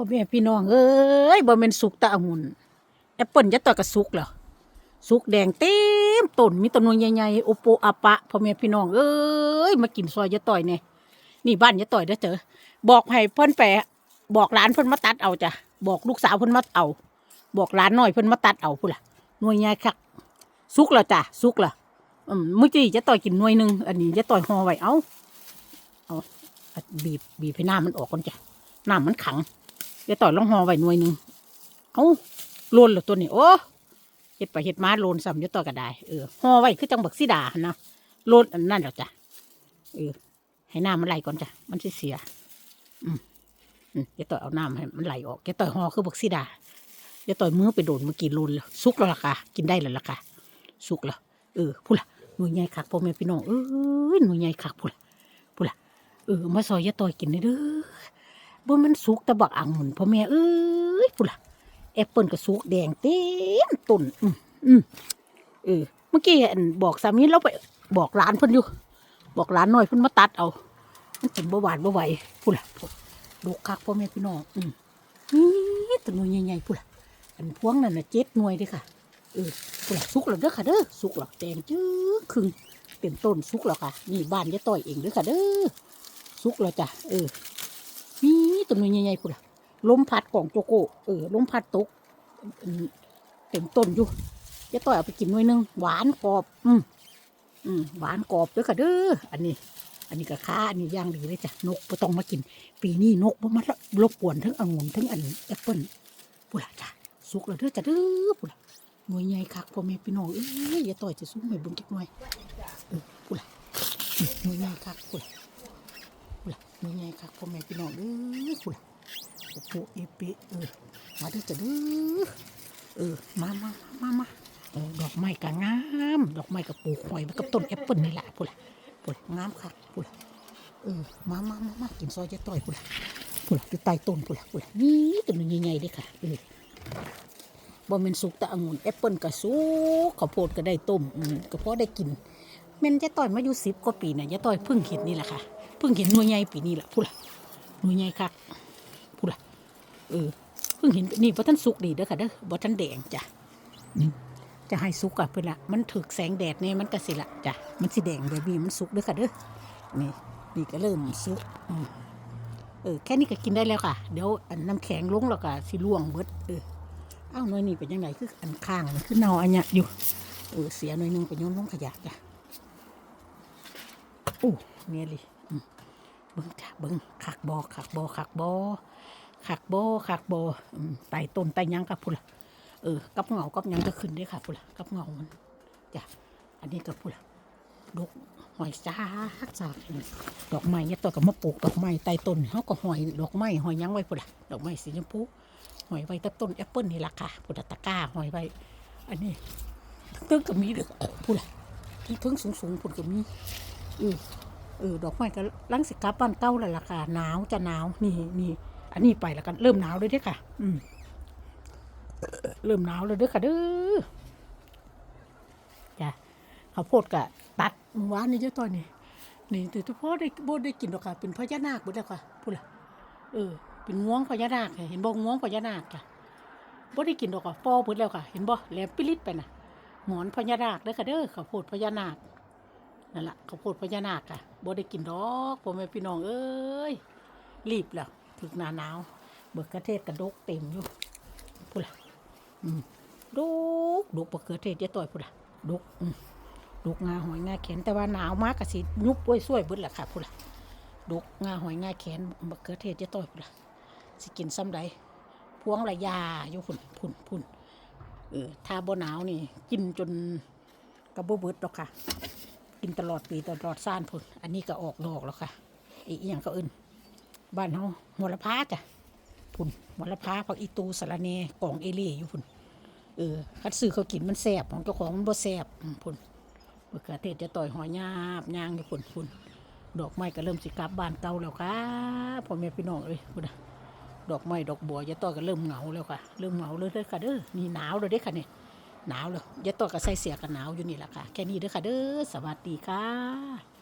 พ่อแม่พี่น้องเอ้ยบ่แม่นสุกตะองุ่นแอปเปิ้ลจะต่อยกับสุกเหรอสุกแดงเต็มต้นมีต้นนวลใหญ่ๆโอโปอะปะพ่อแม่พี่น้องเอ้ยมากินซอยยะต่อยเนี่ยนี่บ้านยะต่อยเด้อเจอบอกให้เพิ่นแปะบอกหลานเพิ่นมาตัดเอาจ้ะบอกลูกสาวเพิ่นมาเอา บอกหลานหน้อยเพิ่นมาตัดเอาพุ่นล่ะนวยใหญ่คักสุกแล้วจ้ะสุกแล้วอืมเมื่อกี้จะต่อยกินหน่วยหนึงอันนี้จะต่อยห่อไว้เอาเอาบีบบีบให้น้ำมันออกก่อนจ้ะน้ำมันขัง เดี๋ยวต่อยลองหอไว้หน่วยหนึ่งเอาโลนเหรอตัวนี้โอ้เห็ดไปเห็ดมาโลนซ้ำเดี๋ยวต่อยก็ได้เออหอไว้คือจังบักซีดานะโลนนนั่นหละจ้ะเออให้น้ำมันไหลก่อนจ้ะมันเสียอืมเดี๋ยวต่อยเอาน้ำให้มันไหลออกเดี๋ยวต่อยหอคือบักซีดาเดี๋ยวต่อยมือไปโดนเมื่อกี้โลนแล้วสุกแล้วล่ะค่ะกินได้แล้วล่ะค่ะสุกแล้วเออพูดละหน่วยใหญ่คักพ่อแม่พี่น้องเอ้ยหน่วยใหญ่คักพูดละพูดละเออมาซอยยะต่อยกินได้เด้อ บ่มันสุกแต่บักอ่างหมุนพ่อแม่เอ้ยพุ่นล่ะแอปเปิลก็สุกแดงเต็มต้นอืมอืมเออเมื่อกี้อันบอกสามีเราไปบอกร้านเพิ่นอยู่ บอกร้านหน่อยเพิ่นมาตัดเอามันกินบ่หวานบ่ไหวพุ่นล่ะลูกคักพ่อแม่พี่น้องอืมนี่ตัวหน่วยใหญ่ๆพุ่นล่ะอันพวงนั่นน่ะเจ็ดหน่วยเด้ค่ะเออพุ่นล่ะสุกแล้วเด้อค่ะเด้อสุกแล้วแดงจื้อครึ่งเต็มต้นสุกแล้วค่ะนี่บ้านยายต้อยเองเด้อค่ะเด้อสุกแล้วจ้ะเออ ต้นไม้ใหญ่ๆพุ่นล่ะลมพัดของโจโก้เออลมพัดตกเต็มต้นอยู่จะต่อยเอาไปกินหน่วยนึงหวานกรอบ อืมอืมหวานกรอบด้วยค่ะเด้ออันนี้ อันนี้ก็ค้าอันนี้ย่างดีเลยจ้ะนกบ่ต้องมากิน ปีนี้นกบ่มารบกวนทั้งองุ่นทั้งอันแอปเปิ้ลพุ่นล่ะจ้ะสุกแล้วเด้อจ้ะเด้อพุ่นล่ะหน่วยใหญ่คักพ่อแม่พี่น้องเอ้ยอย่าต่อยจะสุกไม่บิ่งจักหน่อยเออพุ่นล่ะหน่วยใหญ่คักพุ่นล่ะ พุ่นล่ะมีไงครับพ่อแม่พี่น้องเด้อพุ่นล่ะโอ้โหเอเปะเออมาด้อจ้ะเด้อเออมามามามาเออดอกไม้ก็งาม ดอกไม้ก็ปลูกหอยกับต้นแอปเปิ้ลนี่แหละพุ่นล่ะพุ่นล่ะงามครับพุ่นล่ะเออมามามามากินซอยจะต่อยพุ่นล่ะพุ่นล่ะอยู่ใต้ต้นพุ่นล่ะพุ่นล่ะนี่ต้นนี้ใหญ่ๆเด้อค่ะเออบ่แม่นสุกแต่องุ่นแอปเปิ้ลก็สุกข้าวโพดก็ได้ต้มก็พอได้กินแม่นจะต่อยมาอยู่สิบกว่าปีน่ะยะต่อยเพิ่งเห็นนี่แหละค่ะ เพิ่งเห็นหน่วยใหญ่ปีนี้แหละพูดละหน่วยใหญ่คักพูดละเออเพิ่งเห็นนี่บ่ท่านสุกดีเด้อค่ะเด้อบ่ท่านแดงจ้ะจะให้สุกอะเพิ่นละมันถึกแสงแดดเนี่ยมันก็สิละจ้ะมันสิแดงแบบนี้มันสุกเด้อค่ะเด้อนี่นี่ก็เริ่มสุกเออแค่นี้ก็กินได้แล้วค่ะ เดี๋ยวอันน้ำแข็งลงแล้วก็สิล่วงเบิดเอออ้าวหน่วยนี้เป็นยังไงคืออันข้างมันคือเนาอันเนี้ยอยู่เออเสียหน่วยหนึงไปโยนลงขยะจ้ะโอ้เมียเลย เบิ้งจ้ะเบิ้งขักบอขักบอขักบอขักบอขักบอไต่ต้นไต่ยังกับพุ่นละเออกับเงากับยังก็ขึ้นได้ค่ะพุ่นละกับเงามันจ้ะอันนี้ก็พุ่นละดอกหอยจ้าจากดอกไม้เนี่ยตัวกับมาปลูกดอกไม้ไต่ต้นเขาก็หอยดอกไม้หอยยังไว้พุ่นละดอกไม้สีชมพูหอยไว้ใต้ต้นแอปเปิ้ลนี่ละค่ะพุ่นละตะก้าหอยไว้อันนี้ตึ้งก็มีเด้อพุ่นละทึ่งสูงสูงๆพุ่นก็มีเออ เออดอกไม้ก็ลังสิกลับบ้านเก่าแล้วล่ะค่ะหนาวจะหนาวนี่นี่อันนี้ไปแล้วกันเริ่มหนาวเลยเด้อค่ะ อืมเริ่มหนาวเลยเด้อค่ะเด้อจ้ะข้าวโพดกะตัดเมื่อวานนี่เจ้าตัวนี่นี่แต่ทุกพ่อได้บ่ได้กินหรอกค่ะ เป็นพญานาคบ่ได้ค่ะพูดละเออ เป็นงวงพญานาคเห็นบ่งวงพญานาคจ้ะบ่ได้กินหรอกค่ะปอเบิดแล้วค่ะ เห็นบ่แหลมปิลิตไปน่ะหมอนพญานาคเด้อค่ะเด้อข้าวโพดพญานาค นั่นแหละข้าวโพดพญานาคอะบ่ได้กินดอกพ่อแม่พี่น้องเอ้ยรีบแล้วถึงหนาหนาว เบิกกระเทศกระดกเต็มอยู่พูดละอืมดกดกเบิกกระเทศเยอะต่อยพูดละดุกอืมดกงาหอยงาแขนแต่ว่าหนาวมากกะสิยุบป่วยช่วยเบิดละค่ะพูดละดุกงาหอยงาแขนเบิกกระเทศเยอะต่อยพูดละสิกินซ้ำใดพวงระยาอยู่พุ่นพุ่นพุ่นเออถ้าบ่หนาวนี่ กินจนกระบ่เบิดดอกค่ะ กินตลอดปีตลอดซ่านพุ่นอันนี้ก็ออกดอกแล้วค่ะอีกอย่างก็อื่นบ้านเฮาหมลพาจ้ะพุ่นหมลพาผักอีตูสะระแหนกล่องเอเล่อยู่พุ่นเออคัดซื้อเขากินมันแสบของเจ้าของมันบ่แสบพุ่นมะเขือเทศจะต่อยหอยยาบยางอยู่พุ่นพุ่นดอกไม้ก็เริ่มสิกลับบ้านเก่าแล้วค่ะพ่อแม่พี่น้องเอ้ยพุ่นนะดอกไม้ดอกบัวจะต่อยก็เริ่มเหงาแล้วค่ะ เริ่มเหงาเลยเด้อค่ะเด้อนี่หนาวเลยเด้อค่ะเนี่ย หนาวเลยยายตัวก็ใส่เสียกันหนาวอยู่นี่แหละค่ะ แค่นี้เด้อค่ะเด้อสวัสดีค่ะ